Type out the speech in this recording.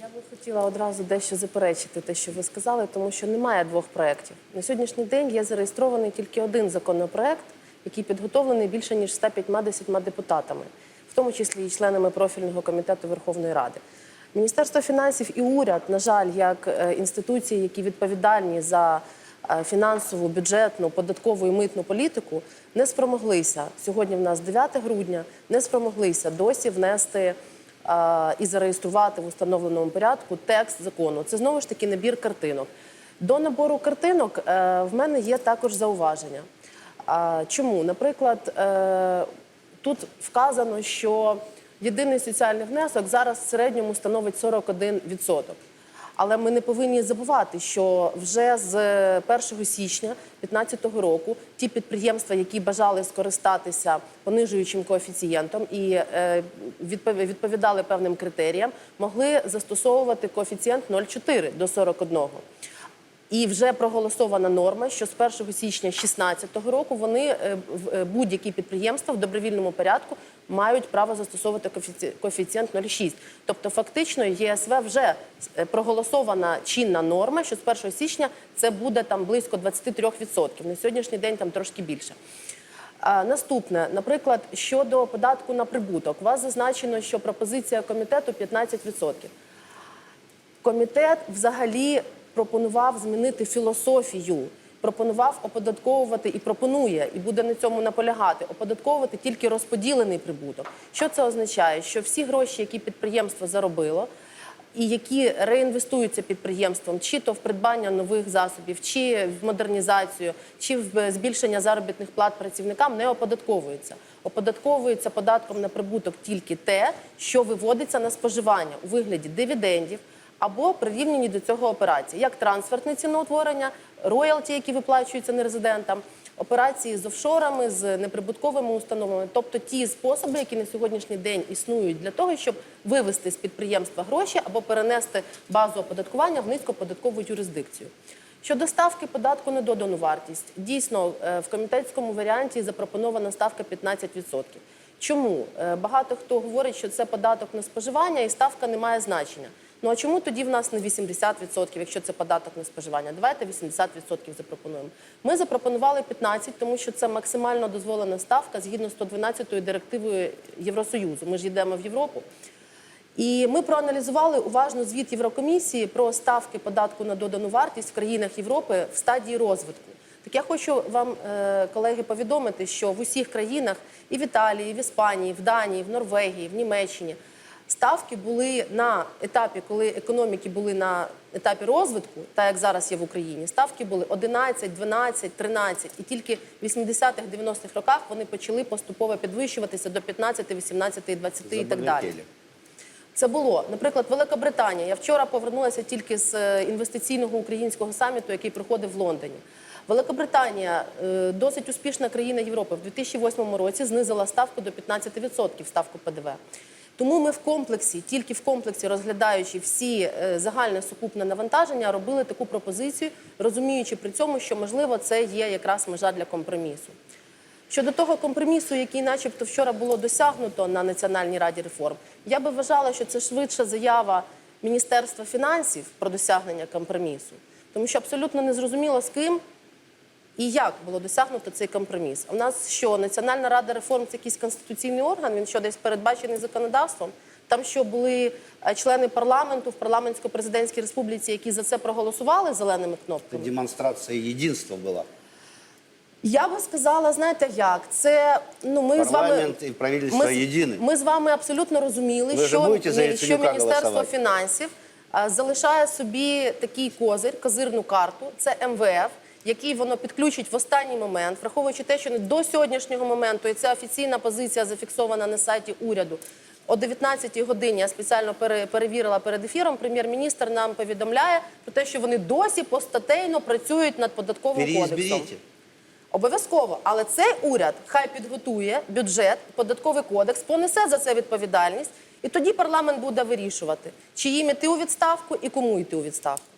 Я би хотіла одразу дещо заперечити те, що ви сказали, тому що немає двох проєктів. На сьогоднішній день є зареєстрований тільки один законопроект, який підготовлений більше ніж 150 депутатами, в тому числі і членами профільного комітету Верховної Ради. Міністерство фінансів і уряд, на жаль, як е, інституції, які відповідальні за е, фінансову, бюджетну, податкову і митну політику, не спромоглися сьогодні. В нас 9 грудня, не спромоглися досі внести і зареєструвати в установленому порядку текст закону. Це знову ж таки набір картинок. До набору картинок е, в мене є також зауваження. Чому? Наприклад, е, тут вказано, що єдиний соціальний внесок зараз в середньому становить 41%. Але ми не повинні забувати, що вже з 1 січня 2015 року ті підприємства, які бажали скористатися понижуючим коефіцієнтом і е, відповідали певним критеріям, могли застосовувати коефіцієнт 0,4 до 41. І вже проголосована норма, що з 1 січня 2016 року вони е, е, будь-які підприємства в добровільному порядку мають право застосовувати коефіцієнт 0,6. Тобто, фактично, ЄСВ вже е, проголосована чинна норма, що з 1 січня це буде там близько 23%. На сьогоднішній день там трошки більше. Наступне, наприклад, щодо податку на прибуток, у вас зазначено, що пропозиція комітету 15%. Комітет взагалі пропонував змінити філософію, пропонував оподатковувати і пропонує, і буде на цьому наполягати, оподатковувати тільки розподілений прибуток. Що це означає? Що всі гроші, які підприємство заробило, і які реінвестуються підприємством, чи то в придбання нових засобів, чи в модернізацію, чи в збільшення заробітних плат працівникам, не оподатковуються. Оподатковується податком на прибуток тільки те, що виводиться на споживання у вигляді дивідендів або прирівняні до цього операції, як трансфертне ціноутворення, роялті, які виплачуються нерезидентам, операції з офшорами, з неприбутковими установами, тобто ті способи, які на сьогоднішній день існують для того, щоб вивести з підприємства гроші або перенести базу оподаткування в низькоподаткову юрисдикцію. Щодо ставки податку на додану вартість, дійсно е, в комітетському варіанті запропонована ставка 15%. Чому Е, багато хто говорить, що це податок на споживання і ставка не має значення? Ну а чому тоді в нас не 80%, якщо це податок на споживання? Давайте 80% запропонуємо. Ми запропонували 15%, тому що це максимально дозволена ставка згідно 112-ї директивою Євросоюзу. Ми ж йдемо в Європу. І ми проаналізували уважно звіт Єврокомісії про ставки податку на додану вартість в країнах Європи в стадії розвитку. Так я хочу вам, е, колеги, повідомити, що в усіх країнах і в Італії, і в Іспанії, в Данії, в Норвегії, в Німеччині ставки були на етапі, коли економіки були на етапі розвитку, так як зараз є в Україні. Ставки були 11, 12, 13. І тільки в 80-х, 90-х роках вони почали поступово підвищуватися до 15, 18, 20 і так далі. Це було, наприклад, Велика Британія. Я вчора повернулася тільки з е, інвестиційного українського саміту, який проходив в Лондоні. Велика Британія е, досить успішна країна Європи. В 2008 році знизила ставку до 15% ставку ПДВ. Тому ми в комплексі, тільки в комплексі, розглядаючи всі е, загальне сукупне навантаження, робили таку пропозицію, розуміючи при цьому, що можливо це є якраз межа для компромісу. Щодо того компромісу, який, начебто, вчора було досягнуто на Національній раді реформ, я би вважала, що це швидша заява Міністерства фінансів про досягнення компромісу, тому що абсолютно не зрозуміло з ким і як було досягнуто цей компроміс. В нас що Національна рада реформ це якийсь конституційний орган? Він що десь передбачений законодавством? Там що були е, члени парламенту в парламентсько-президентській республіці, які за це проголосували зеленими кнопками? демонстрация единства была. Я би сказала, знаєте як, це ну ми з вами Парламент і ми, єдині. Ми з вами абсолютно розуміли, Ви що, що Міністерство голосувати? фінансів а, залишає собі такий козир, козирну карту. Це МВФ, який воно підключить в останній момент, враховуючи те, що до сьогоднішнього моменту і це офіційна позиція зафіксована на сайті уряду. О 19-й годині я спеціально перевірила перед ефіром. Прем'єр-міністр нам повідомляє про те, що вони досі постатейно працюють над податковим кодексом. Переизберите. Обов'язково, але цей уряд хай підготує бюджет, податковий кодекс, понесе за це відповідальність, і тоді парламент буде вирішувати, чи їм іти у відставку і кому йти у відставку.